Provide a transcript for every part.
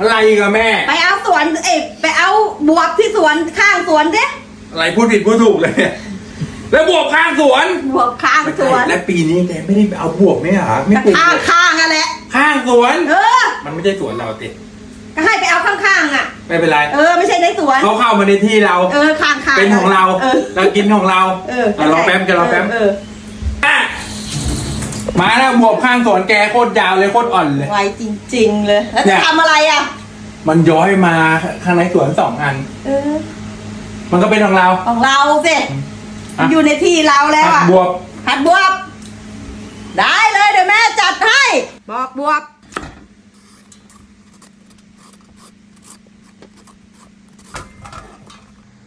อะไรกับแม่ ไปเอาสวนเอ้ยไปเอาบวบที่สวนข้างสวนเด้อะไรพูดผิดพูดถูกเลยเนี่ยแล้วบวกข้างสวนบวบข้างสวนและปีนี้แกไม่ได้ไปเอาบวกไหมเหรอไม่ปลูกข้างข้างอะแหละข้างสวน เออ มันไม่ใช่สวนเราติก็ให้ไปเอาข้างๆอะไม่เป็นไรเออ ไม่ใช่ในสวน เขาเข้ามาในที่เรา เออข้างๆเป็นของเรา เออ เรากินของเราเออะรอแป๊บจะรอแป๊บ เอออะ มาแล้วบวกข้างสวนแกโคตรยาวเลยโคตรอ่อนเลย ไวจริง ๆ เลย แล้วเนี่จะยทำอะไรอะ มันย้อยมาข้างในสวนสองอัน เออ มันก็เป็นของเรา ของเราสิอะอยู่ในที่เราแล้วหัอะกบวกผัดบวบ ได้เลยเดี๋ยวแม่จัดให้ บอกบวบ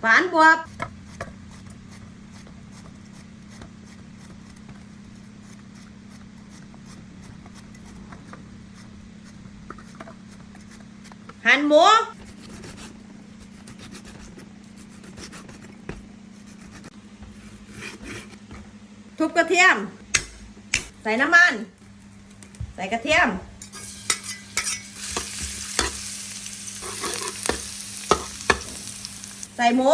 ฝานบวบ หั่นหมูทุบกระเทียม ใส่น้ำมัน ใส่กระเทียม ใส่หมู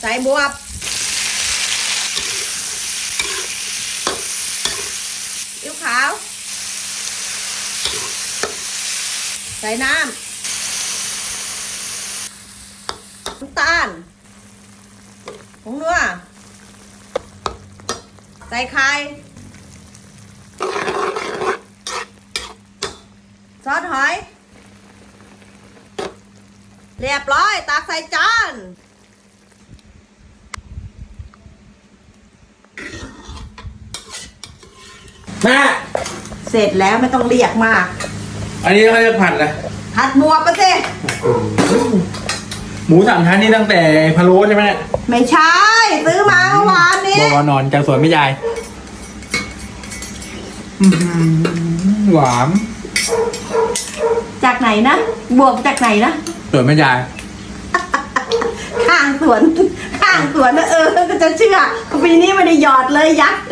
ใส่บวบ อิ๊วขาว ใส่น้ำน้ำตาลผงนัวใส่ไข่ซอสหอย เรียบร้อยตักใส่จานแม่เสร็จแล้วไม่ต้องเรียกมาก อันนี้เขาเรียกผัดเลยผัดบวบไปสิหมูสามชั้นนี่ตั้งแต่พะโล้ใช่ไหมเนี่ยไม่ใช่ ซื้อมาเมื่อวานนี้บอกว่านอนจากสวนไม่ยายอื้อหือหวานจากไหนนะบวบจากไหนนะสวนไม่ยาย ข้างสวน ข้างสวนนะเออก็จะเชื่อปีนี้ไม่ได้หยอดเลยยักษ์